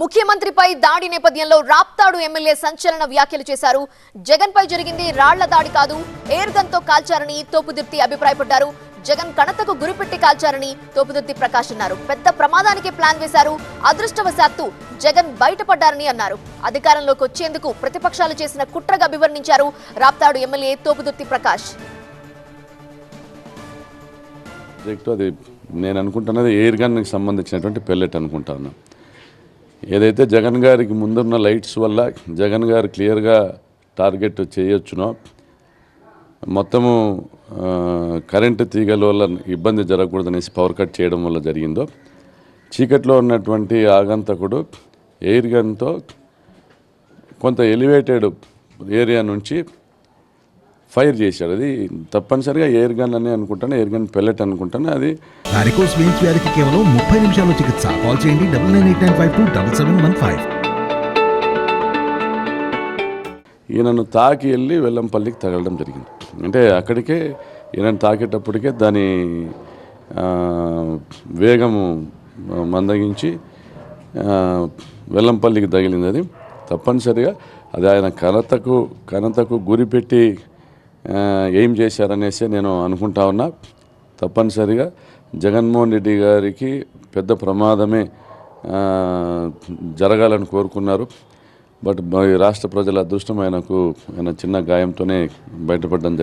ముఖ్యమంత్రిపై దాడి నేపథ్యంలో రాప్తాడు ఎమ్మెల్యే సంచలన వ్యాఖ్యలు చేశారు. జగన్ పై జరిగింది రాళ్ళ దాడి కాదు ఎయిర్ గన్తో కాల్చారని తోపుదిర్తి అభిప్రాయపడ్డారు. జగన్ కణతకు గురిపెట్టి కాల్చారని తోపుదిర్తి ప్రకాష్ అన్నారు. పెద్ద ప్రమాదానికి ప్లాన్ వేశారు అదృష్టవశాత్తు జగన్ బయటపడ్డారని అన్నారు. అధికారంలోకి వచ్చేందుకు ప్రతిపక్షాలు చేసిన కుట్రగా అభివర్ణించారు రాప్తాడు ఎమ్మెల్యే తోపుదుర్తి ప్రకాష్. నేను అనుకుంటున్నది ఎయిర్ గన్కి సంబంధించినటువంటి పెల్లెట్ అనుకుంటాను ఏదైతే జగన్ గారికి ముందున్న లైట్స్ వల్ల జగన్ గారు క్లియర్గా టార్గెట్ చేయొచ్చునో మొత్తము కరెంటు తీగల వల్ల ఇబ్బంది జరగకూడదనేసి పవర్ కట్ చేయడం వల్ల జరిగిందో చీకట్లో ఉన్నటువంటి ఆగంతకుడు ఎయిర్ గన్తో కొంత ఎలివేటెడ్ ఏరియా నుంచి ఫైర్ చేశాడు. అది తప్పనిసరిగా ఎయిర్ గన్ అని అనుకుంటాను ఎయిర్ గన్ పెల్లెట్ అనుకుంటాను. అది వారికోస్ వెయిన్స్ వ్యాధికి కేవలం ముప్పై నిమిషాల్లో చికిత్స. కాల్ చేయండి double nine eight nine five two double seven one five ఈయనను తాకి వెళ్ళి వెల్లంపల్లికి తగలడం జరిగింది. అంటే అక్కడికే ఈయనను తాకేటప్పటికే దాని వేగము మందగించి వెల్లంపల్లికి తగిలింది అది. తప్పనిసరిగా అది ఆయన కనతకు కనతకు గురిపెట్టి ఏం చేశారనేసి నేను అనుకుంటా ఉన్నా. తప్పనిసరిగా జగన్మోహన్ రెడ్డి గారికి పెద్ద ప్రమాదమే జరగాలని కోరుకున్నారు. బట్ రాష్ట్ర ప్రజల అదృష్టం ఆయనకు ఆయన చిన్న గాయంతోనే బయటపడడం